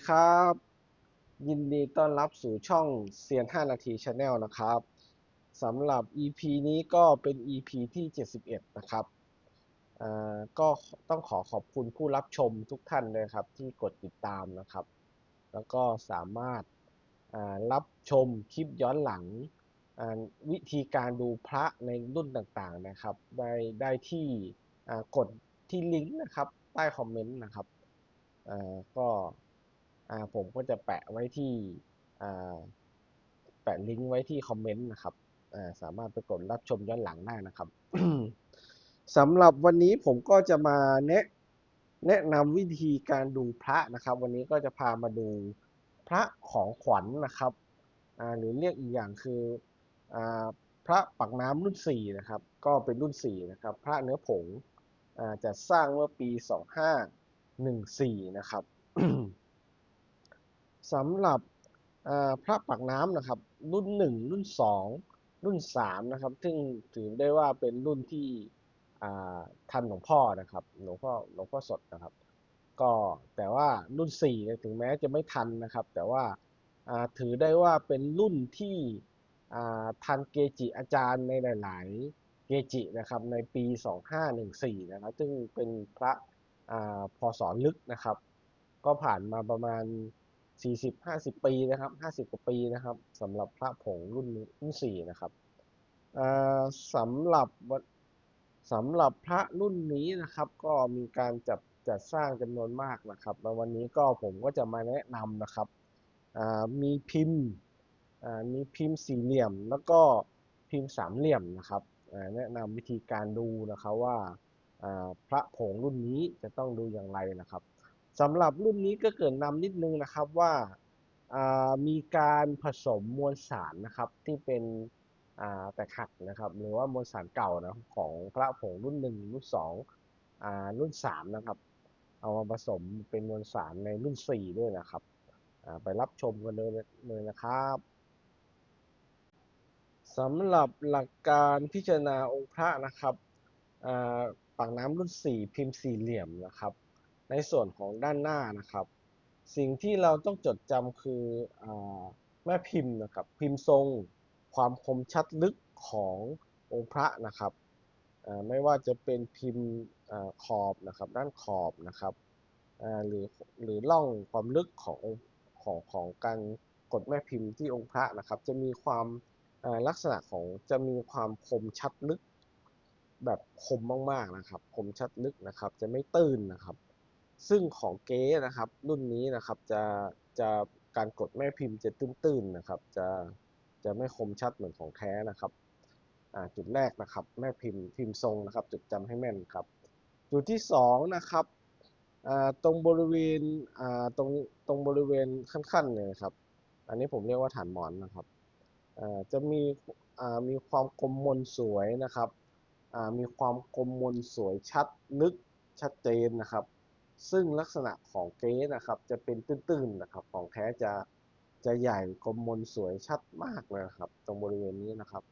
ีครับ ยินดีต้อนรับสู่ช่องเซียน 5 นาทีชาแนลนะครับสำหรับ EP นี้ก็เป็น EP ที่ 71 นะครับอ่าก็ต้องขอขอบคุณผู้รับชมทุกท่านเลยครับ ที่กดติดตามนะครับ แล้วก็สามารถอ่ารับชมคลิปย้อนหลังวิธีการดูพระในรุ่นต่างๆนะครับ ได้ได้ที่กดที่ลิงก์นะครับ ใต้คอมเมนต์นะครับอ่าก็ อ่าผมก็จะแปะไว้ที่อ่าแปะลิงก์ไว้ที่คอมเมนต์นะครับอ่าสามารถไปกดรับชมย้อนหลังได้นะครับสำหรับวันนี้ผมก็จะมาแนะแนะนำวิธีการดูพระนะครับ วันนี้ก็จะพามาดูพระของขวัญนะครับหรือเรียกอีกอย่างคืออพระปักน้ำรุ่นสี่นะครับก็เป็นรุ่นสี่นะครับพระเนื้อผงอจะสร้างเมื่อปี 2514 นะครับ สำหรับพระปากน้ำนะครับ รุ่นหนึ่งรุ่นสองรุ่นสามนะครับ ซึ่งถือได้ว่าเป็นรุ่นที่ทันหลวงพ่อนะครับหลวงพ่อหลวงพ่อสดนะครับ ก็แต่ว่ารุ่นสี่ถึงแม้จะไม่ทันนะครับ แต่ว่าถือได้ว่าเป็นรุ่นที่ทันเกจิอาจารย์ในหลาย ๆ เกจินะครับในปี 2514 นะครับ ซึ่งเป็นพระอ่าพศลึกนะครับ ก็ผ่านมาประมาณ 40-50ปีนะครับ50กว่าปีนะครับสำหรับพระผงรุ่นรุ่นสี่นะครับอ่าสำหรับสำหรับพระรุ่นนี้นะครับ ก็มีการจัดจัดสร้างจำนวนมากนะครับแล้ววันนี้ก็ผมก็จะมาแนะนำนะครับมีพิมพ์มีพิมพ์สี่เหลี่ยม แล้วก็พิมพ์สามเหลี่ยมนะครับแนะนำวิธีการดูนะครับว่าพระผงรุ่นนี้จะต้องดูอย่างไรนะครับ สำหรับรุ่นนี้ก็เกรินนำนิดนึงนะครับว่าามีการผสมมวลสารนะครับที่เป็นแตกหักนะครับหรือว่ามวลสารเก่านะของพระผงรุ่นหนึ่งรุ่นสองรุ่นสามนะครับ เอามาผสมเป็นมวลสารในรุ่นสี่ด้วยนะครับไปรับชมกันเลยเลยนะครับสำหรับหลักการพิจารณาองค์พระนะครับปากน้ำรุ่นสี่พิมพ์สี่เหลี่ยมนะครับ ในส่วนของด้านหน้านะครับ สิ่งที่เราต้องจดจำคืออแม่พิมพ์นะครับ พิมพ์ทรง ความคมชัดลึกขององค์พระนะครับไม่ว่าจะเป็นพิมพ์ขอบนะครับ ด้านขอบนะครับหรือหรือล่องความลึกขององของของการกดแม่พิมพ์ที่องค์พระนะครับ จะมีความลักษณะของจะมีความคมชัดลึก แบบคมมากๆนะครับ คมชัดลึกนะครับ จะไม่ตื้นนะครับ ซึ่งของเก๊นะครับ รุ่นนี้นะครับจะจะการกดแม่พิมพ์จะตื้นๆนะครับ จะจะไม่คมชัดเหมือนของแท้นะครับจุดแรกนะครับ แม่พิมพ์พิมพ์ทรงนะครับจุดจำให้แม่นครับ จุดที่สองนะครับตรงบริเวณตรงตรงบริเวณขั้นๆเนี่ยครับ อันนี้ผมเรียกว่าฐานหมอนนะครับจะมีมีความคมมนสวยนะครับมีความคมมนสวยชัดลึกชัดเจนนะครับ ซึ่งลักษณะของเก๊นะครับ จะเป็นตื้นๆนะครับ ของแท้จะจะใหญ่กลมมนสวยชัดมากเลยครับ ตรงบริเวณนี้นะครับ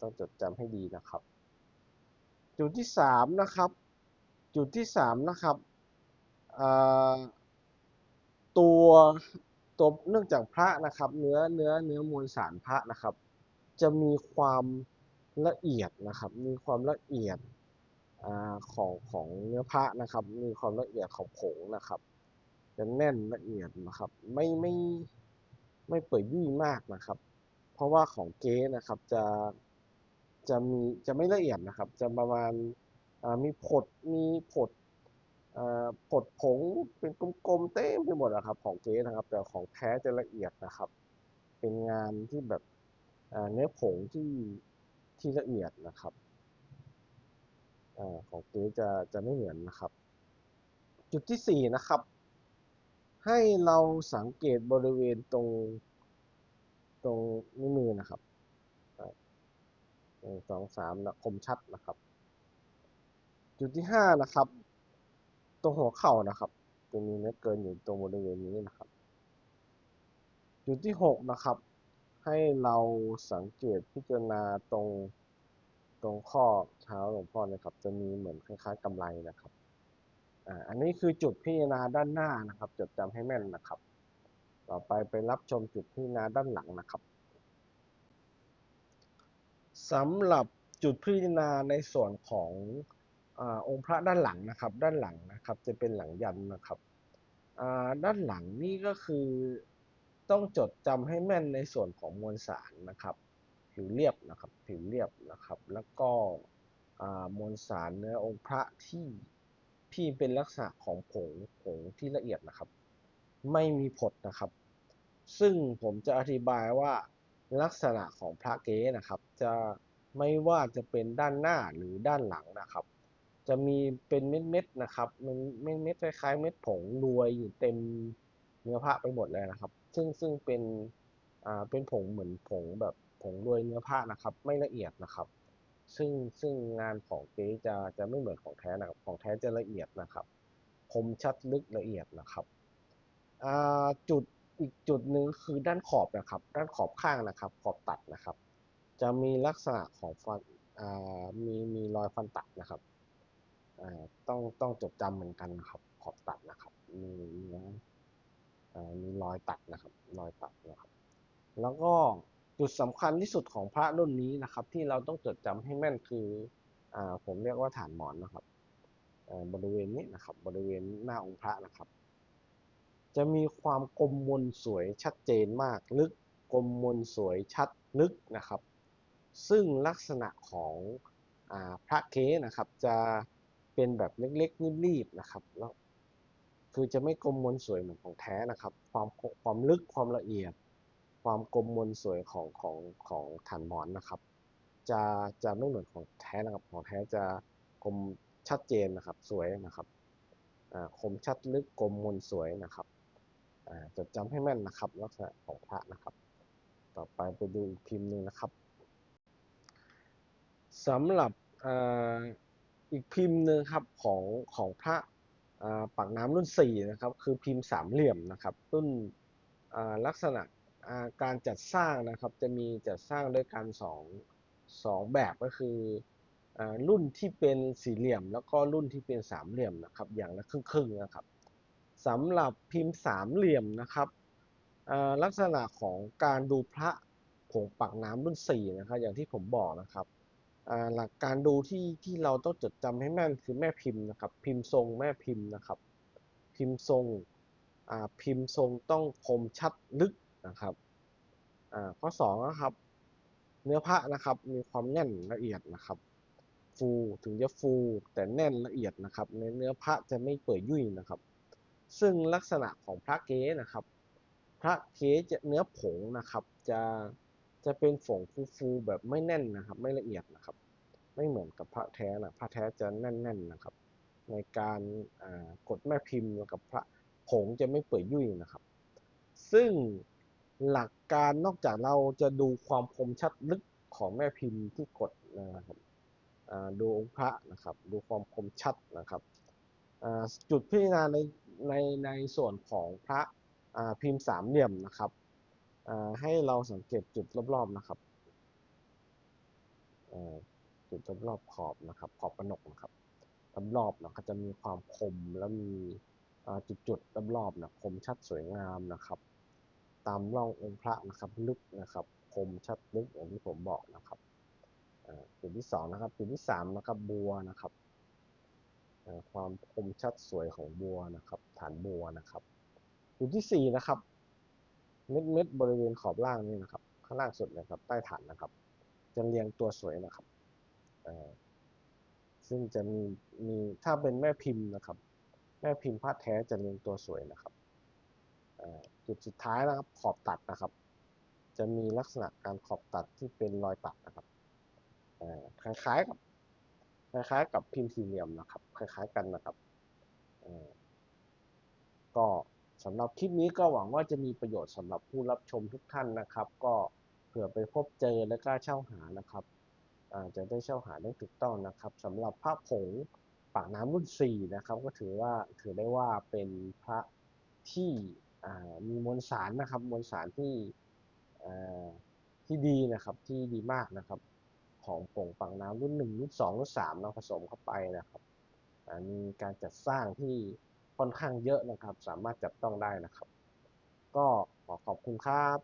ต้องจดจำให้ดีนะครับ จุดที่สามนะครับ จุดที่สามนะครับตัวตัวเนื่องจากพระนะครับ เนื้อเนื้อเนื้อมวลสารพระนะครับ จะมีความละเอียดนะครับ มีความละเอียด ของของเนื้อพระนะครับ มีความละเอียดของผงนะครับจะแน่นละเอียดนะครับ ไม่ไม่ไม่เปื่อยยุ่ยมากนะครับ เพราะว่าของเก๊นะครับจะจะมีจะไม่ละเอียดนะครับ จะประมาณมีผดมีผดผดผงเป็นกลมๆเต็มไปหมดอะครับ ของเก๊นะครับ แต่ของแท้จะละเอียดนะครับ เป็นงานที่แบบเนื้อผงที่ที่ละเอียดนะครับ อ่าของเก๊จะจะไม่เหมือนนะครับ จุดที่สี่นะครับ ให้เราสังเกตบริเวณตรงตรงนิ้วมือนะครับหนึ่งสองสามนะคมชัดนะครับ จุดที่ห้านะครับ ตรงหัวเข่านะครับจะมีเนื้อเกินอยู่ตรงบริเวณนี้นะครับ จุดที่หกนะครับ ให้เราสังเกตพิจารณาตรงตรงข้อ ท้าหลวงพ่อเนะครับ จะมีเหมือนคล้ายๆกำไลนะครับอ่าอันนี้คือจุดพิจารณาด้านหน้านะครับจดจำให้แม่นนะครับ ต่อไปไปรับชมจุดพิจารณาด้านหลังนะครับสำหรับจุดพิจารณาในส่วนของอองค์พระด้านหลังนะครับ ด้านหลังนะครับ จะเป็นหลังยันนะครับด้านหลังนี่ก็คือต้องจดจำให้แม่นในส่วนของมวลสารนะครับ ผิวเรียบนะครับ ผิวเรียบนะครับ แล้วก็ มวลสารเนื้อองค์พระที่ที่เป็นลักษณะของผงผงที่ละเอียดนะครับ ไม่มีผดนะครับ ซึ่งผมจะอธิบายว่าลักษณะของพระเก๊นะครับ จะไม่ว่าจะเป็นด้านหน้าหรือด้านหลังนะครับ จะมีเป็นเม็ดๆนะครับมันเม็ดเม็ดๆคล้ายๆเม็ดผงรวยอยู่เต็มเนื้อพระไปหมดเลยนะครับ ซึ่งซึ่งเป็นอ่าเป็นผงเหมือนผงแบบผงรวยเนื้อผ้านะครับ ไม่ละเอียดนะครับ ซึ่งซึ่งงานของเก๊จะจะไม่เหมือนของแท้นะครับ ของแท้จะละเอียดนะครับ คมชัดลึกละเอียดนะครับอ่าจุดอีกจุดหนึ่งคือด้านขอบนะครับ ด้านขอบข้างนะครับ ขอบตัดนะครับ จะมีลักษณะของฟันอ่ามีมีรอยฟันตัดนะครับอ่าต้องต้องจดจำเหมือนกันนะครับขอบตัดนะครับ มีมีอ่ามีรอยตัดนะครับ รอยตัดนะครับ แล้วก็ จุดสำคัญที่สุดของพระรุ่นนี้นะครับ ที่เราต้องจดจำให้แม่นคืออผมเรียกว่าฐานหมอนนะครับบริเวณนี้นะครับ บริเวณหน้าองค์พระนะครับ จะมีความกลมมนสวยชัดเจนมาก ลึกกลมมนสวยชัดลึกนะครับ ซึ่งลักษณะของอพระเคนะครับ จะเป็นแบบเล็กๆรีบๆนะครับแล้วคือจะไม่กลมมนสวยเหมือนของแท้นะครับ ความความลึกความละเอียด ความกลมมนสวยของของของฐานหมอนนะครับ จะจะไม่เหมือนของแท้นะครับ ของแท้จะกลมชัดเจนนะครับ สวยนะครับอ่าคมชัดลึกกลมมนสวยนะครับอ่าจดจำให้แม่นนะครับ ลักษณะของพระนะครับ ต่อไปไปดูอีกพิมพ์หนึ่งนะครับสำหรับอ่อีกพิมพ์หนึ่งครับของของพระปากน้ำรุ่นสี่นะครับ คือพิมพ์สามเหลี่ยมนะครับ รุ่นลักษณะ การจัดสร้างนะครับจะมีจัดสร้างด้วยกันสองสองแบบก็คืออรุ่นที่เป็นสี่เหลี่ยม แล้วก็รุ่นที่เป็นสามเหลี่ยมนะครับอย่างละครึ่งๆนะครับสำหรับพิมพ์สามเหลี่ยมนะครับลักษณะของการดูพระผงปากน้ำรุ่นสี่นะครับอย่างที่ผมบอกนะครับหลักการดูที่ที่เราต้องจดจำให้แม่นคือแม่พิมพ์นะครับ พิมพ์ทรงแม่พิมพ์นะครับ พิมพ์ทรงพิมพ์ทรงต้องคมชัดลึก นะครับข้อสองนะครับ เนื้อพระนะครับ มีความแน่นละเอียดนะครับ ฟูถึงจะฟูแต่แน่นละเอียดนะครับ ในเนื้อพระจะไม่เปื่อยยุ่ยนะครับ ซึ่งลักษณะของพระเก๊นะครับ พระเก๊จะเนื้อผงนะครับ จะจะเป็นผงฟูๆแบบไม่แน่นนะครับ ไม่ละเอียดนะครับ ไม่เหมือนกับพระแท้นะพระแท้จะแน่นๆนะครับ ในการกดแม่พิมพ์กับพระผงจะไม่เปื่อยยุ่ยนะครับ ซึ่ง หลักการนอกจากเราจะดูความคมชัดลึกของแม่พิมพ์ที่กดนะครับดูองค์พระนะครับ ดูความคมชัดนะครับจุดพิจารณาในในในส่วนของพระพิมพ์สามเหลี่ยมนะครับให้เราสังเกตจุดรอบๆนะครับจุดรอบๆขอบนะครับ ขอบกระหนกนะครับรอบๆนะครับจะมีความคมและมีจุดๆรอบๆนะคมชัดสวยงามนะครับ ตามร่ององค์พระนะครับลึกนะครับคมชัดลึกอย่างที่ผมบอกนะครับอ่าจุดที่สองนะครับจุดที่สามนะครับบัวนะครับความคมชัดสวยของบัวนะครับฐานบัวนะครับจุดที่สี่นะครับเม็ดเม็ดบริเวณขอบล่างนี่นะครับข้างล่างสุดนะครับใต้ฐานนะครับจะเรียงตัวสวยนะครับอ่าซึ่งจะมีมีถ้าเป็นแม่พิมพ์นะครับ แม่พิมพ์ผ้าแท้จะเรียงตัวสวยนะครับ จุดสุดท้ายนะครับ ขอบตัดนะครับ จะมีลักษณะการขอบตัดที่เป็นรอยตัดนะครับคล้ายๆกับคล้ายๆ กับพิมพ์สี่เหลี่ยมนะครับ คล้าย ๆ กันนะครับก็สำหรับคลิปนี้ก็หวังว่าจะมีประโยชน์สำหรับผู้รับชมทุกท่านนะครับ ก็เผื่อไปพบเจอและกล้าเช่าหานะครับจะได้เช่าหาได้ถูกต้องนะครับสำหรับพระผงปากน้ำรุ่นสี่นะครับ ก็ถือว่าถือได้ว่าเป็นพระที่ มีมวลสารนะครับมวลสารที่ที่ดีนะครับที่ดีมากนะครับ ของผงปังน้ำรุ่นหนึ่งรุ่นสองรุ่นสามเราผสมเข้าไปนะครับมีการจัดสร้างที่ค่อนข้างเยอะนะครับ สามารถจับต้องได้นะครับ ก็ขอขอบคุณครับ